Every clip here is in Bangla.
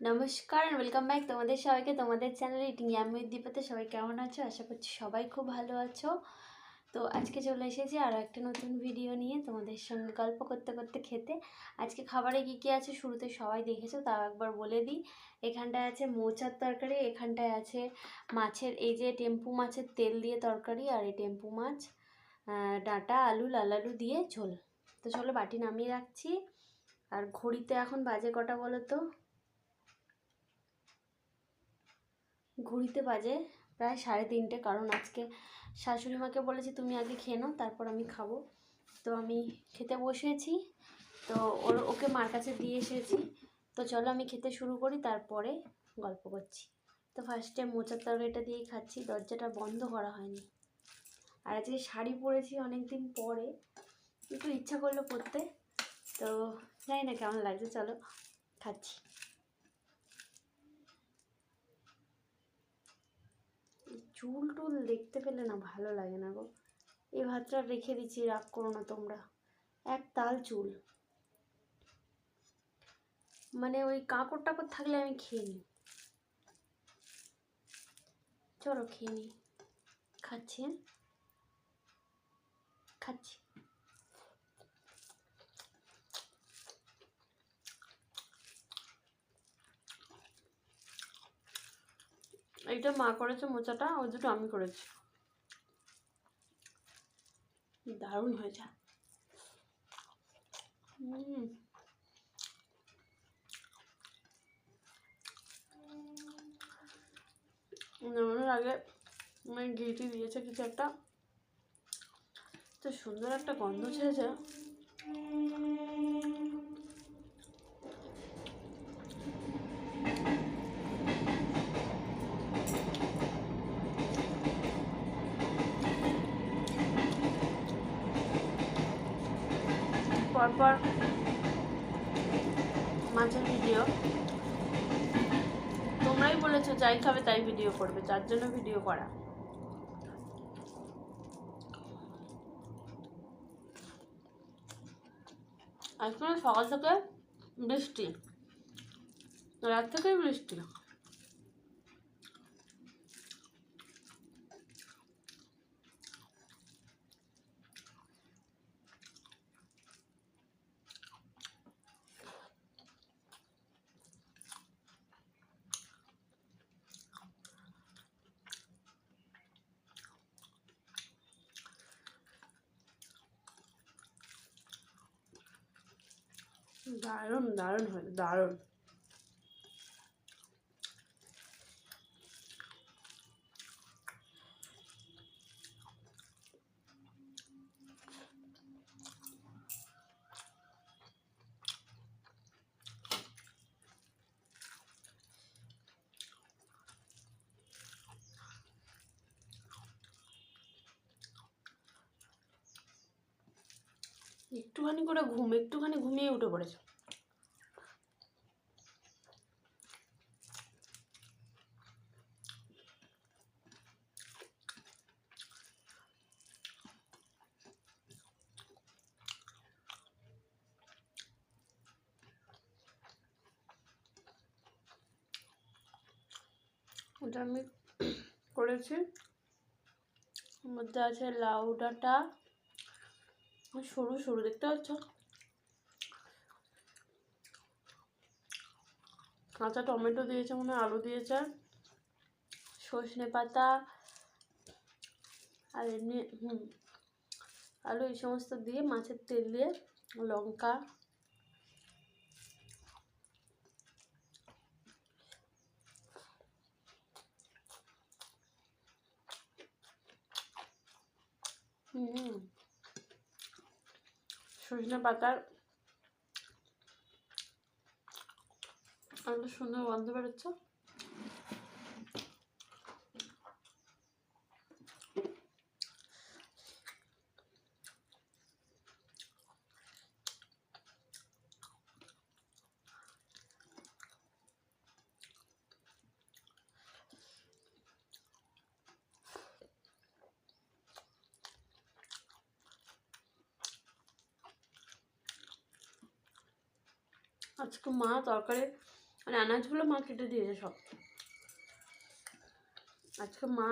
নমস্কার ওয়েলকাম ব্যাক তোমাদের সবাইকে তোমাদের চ্যানেল ইটিং আমি দীপাতে সবাই কেমন আছো? আশা করছি সবাই খুব ভালো আছো। তো আজকে চলে এসেছি আর একটা নতুন ভিডিও নিয়ে তোমাদের সঙ্গে গল্প করতে করতে খেতে। আজকে খাবারে কী কী আছে শুরুতে সবাই দেখেছ, তাও একবার বলে দিই। এখানটায় আছে মোচার তরকারি, এখানটায় আছে মাছের, এই যে টেম্পু মাছের তেল দিয়ে তরকারি আর এই টেম্পু মাছ ডাঁটা, আলু, লাল আলু দিয়ে ঝোল। তো চলো বাটি নামিয়ে রাখছি। আর ঘড়িতে এখন বাজে কটা বলো তো? ঘড়িতে বাজে প্রায় সাড়ে তিনটে, কারণ আজকে শাশুড়ি মাকে বলেছি, তুমি আগে খেয়ে নাও, তারপর আমি খাব। তো আমি খেতে বসেছি। তো ওর, ওকে মার কাছে দিয়ে এসেছি। তো চলো আমি খেতে শুরু করি, তারপরে গল্প করছি। তো ফার্স্টে মোচার তরকারিটা দিয়েই খাচ্ছি, দরজাটা বন্ধ করা হয়নি। আর আজকে শাড়ি পরেছি অনেক দিন পরে, একটু ইচ্ছা করল পরতে। তো জানি না কেমন লাগছে, চলো খাচ্ছি। চুল টুল দেখতে পেলে না ভালো লাগে না গো। এই ভাতটা রেখে দিচ্ছি, রাগ করো না তোমরা। এক তাল চুল। মানে ওই কাঁকড় টাকড় থাকলে আমি খেয়ে নিই। চলো খেয়ে নিই। খাচ্ছি হ্যাঁ? খাচ্ছি। এইটা মা করেছে মোচাটা ওই দুটো আমি করেছি। দারুণ হয়েছে। হুম। নামানোর আগে মানে ঘিটি দিয়েছে কিছু একটা। তো সুন্দর একটা গন্ধ ছেড়েছে। পরপর মাছের ভিডিও তোমরাই বলেছ যাই খাবে তাই ভিডিও করবে, যার জন্য ভিডিও করা। আজকে সকাল থেকে বৃষ্টি, রাত থেকেই বৃষ্টি। দারুণ দারুণ হয় দারুণ একটুখানি করে ঘুম একটুখানি ঘুমিয়ে উঠে পড়েছে। ওটা আমি করেছি। মধ্যে আছে লাউ ডাঁটা সরু সরু, দেখতে পাচ্ছ? কাঁচা টমেটো দিয়েছে মনে আলু দিয়েছে, সর্ষে পাতা, আর এমনি আলু এই সমস্ত দিয়ে মাছের তেল দিয়ে লঙ্কা হুম। সজনে পাতার একটা সুন্দর গন্ধ বেরোচ্ছে। আজকে মা তরকারি মানে আনাজগুলো মা কেটে দিয়েছে সব। আজকে মা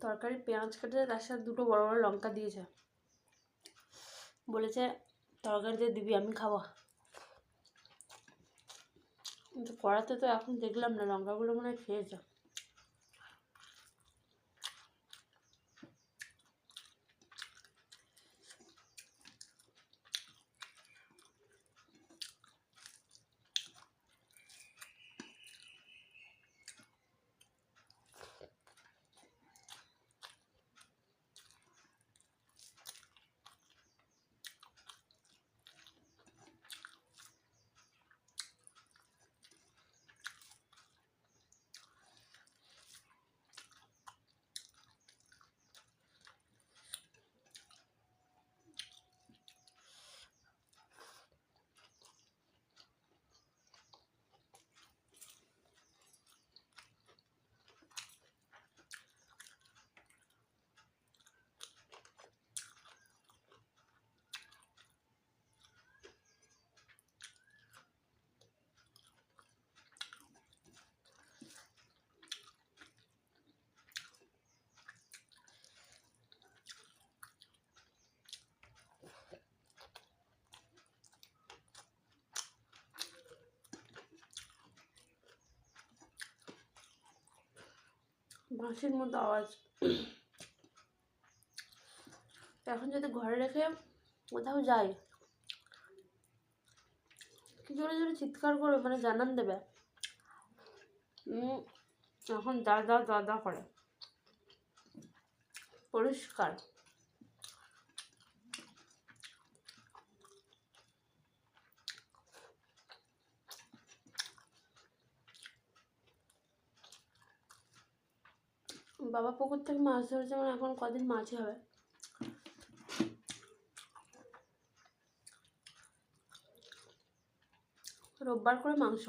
তরকারি পেঁয়াজ কেটে তার সাথে দুটো বড় বড় লঙ্কা দিয়েছে। বলেছে, তরকারি দিয়ে দিবি, আমি খাব। কিন্তু কড়াতে তো এখন দেখলাম না, লঙ্কাগুলো মনে হয় খেয়েছে। বাঁশির মতো আওয়াজ। এখন যদি ঘরে রেখে কোথাও যাই, কি জোরে জোরে চিৎকার করবে মানে জানান দেবে। এখন দা দা দা দা করে। পরিষ্কার। বাবা পুকুর থেকে মাছ ধরেছে মানে এখন কদিন মাছই হবে। রোববার করে মাংস।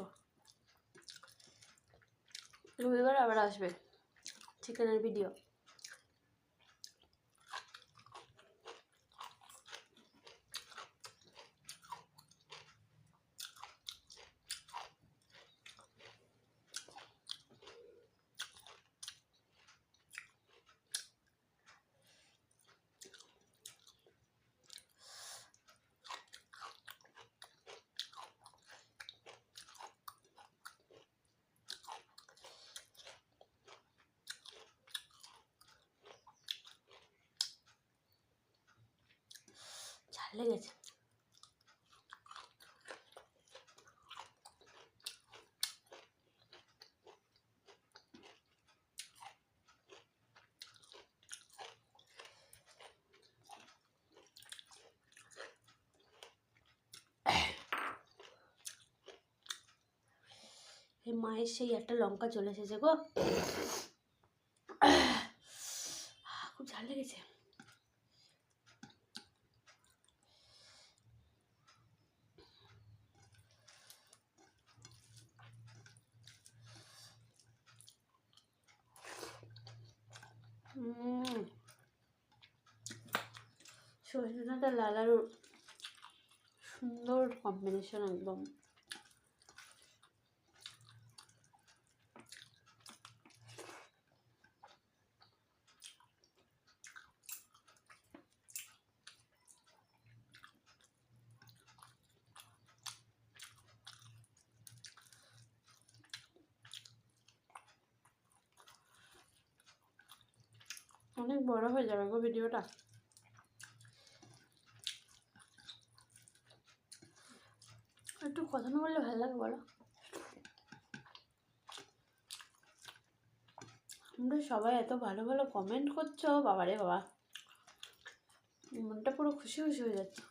রবিবার আবার আসবে। চিকেনের ভিডিও লেগেছে। মায়ের সেই একটা লঙ্কা চলে এসেছে গো। খুব ঝাল লেগেছে। ডাঁটা লাল সুন্দর কম্বিনেশন একদম। অনেক বড় হয়ে যাবে গো ভিডিওটা একটু কথা না বললে ভালো লাগে বলো। আমরা সবাই এত ভালো ভালো কমেন্ট করছ, বাবারে বাবা। মনটা পুরো খুশি খুশি হয়ে যাচ্ছে।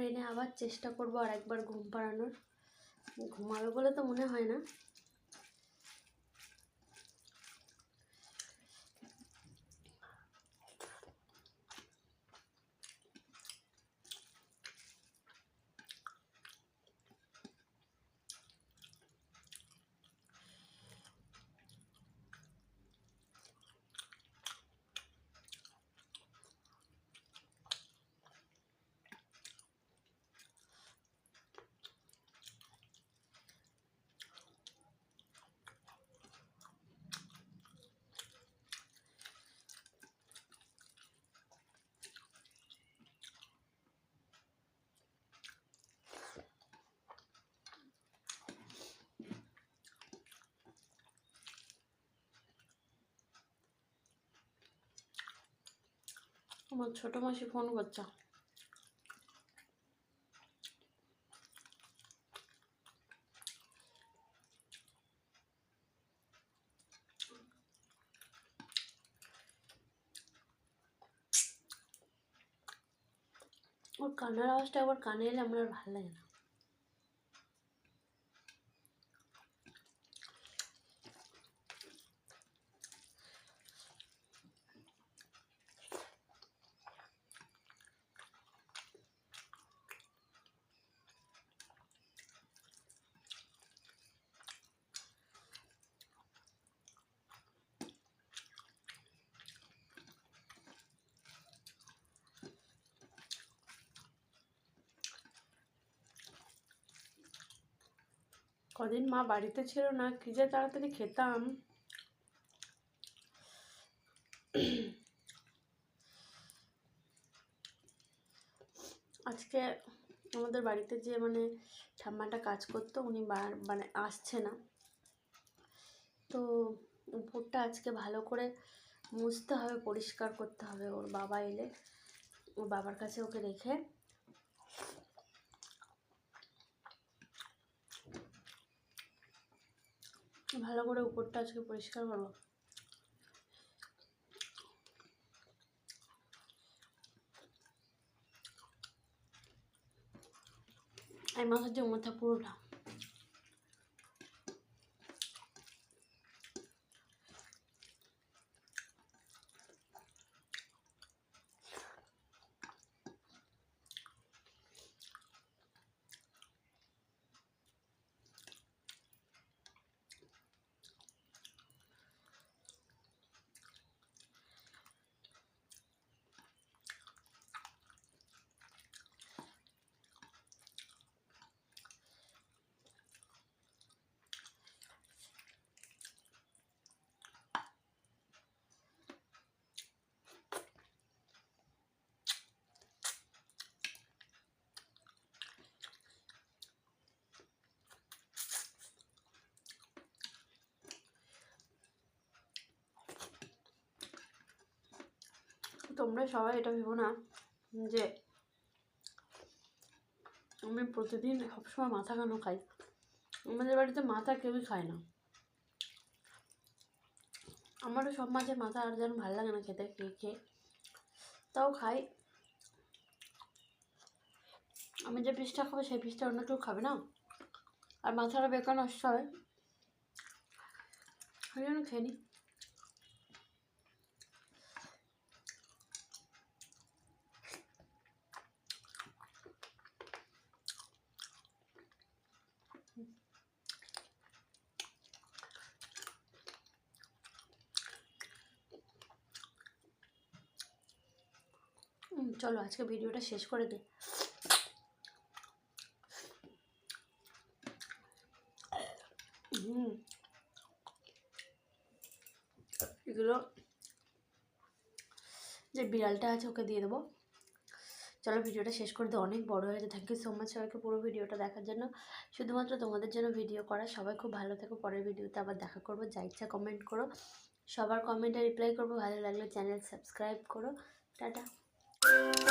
এনে আবার চেষ্টা করব আর একবার ঘুম পাড়ানোর। ঘুমাবে বলে তো মনে হয় না। আমার ছোট মাসি ফোন করছে। ওর কান্নার আওয়াজটা একবার কানে এলে আমার ভালো লাগে না। কদিন মা বাড়িতে ছিল না, কি যে তাড়াতাড়ি খেতাম। আজকে আমাদের বাড়িতে যে মানে ঠাম্মাটা কাজ করতো, উনি মানে আসছে না। তো উপরটা আজকে ভালো করে মুছতে হবে, পরিষ্কার করতে হবে। ওর বাবা এলে, ওর বাবার কাছে ওকে রেখে ভালো করে উপরটা আজকে পরিষ্কার করব। এই মাথার যে মাথা পুরোটা। তোমরা সবাই এটা ভেবো না যে আমি প্রতিদিন সবসময় মাথা কেন খাই? আমাদের বাড়িতে মাথা কেউই খায় না। আমারও সব মাছের মাথা আর যেন ভালো লাগে না খেতে, খেয়ে খেয়ে। তাও খাই। আমি যে পিসটা খাব সেই পিসটা অন্য কেউ খাবে না। আর মাথাটা বেকার নষ্ট হয়। ওই জন্য খেয়ে নিই হুম, চলো আজকে ভিডিওটা শেষ করে দিই। হুম। এগুলো যে বিড়ালটা আছে ওকে দিয়ে দেবো। চলো ভিডিওটা শেষ করে দিই, অনেক বড় হয়েছে। থ্যাংক ইউ সো মাচ সবাইকে পুরো ভিডিওটা দেখার জন্য। শুধুমাত্র তোমাদের জন্য ভিডিও করা। সবাই খুব ভালো থেকো। পরের ভিডিওতে আবার দেখা করব। যা ইচ্ছা কমেন্ট করো। সবার কমেন্টে রিপ্লাই করব। ভালো লাগলে চ্যানেল সাবস্ক্রাইব করো। টাটা। Música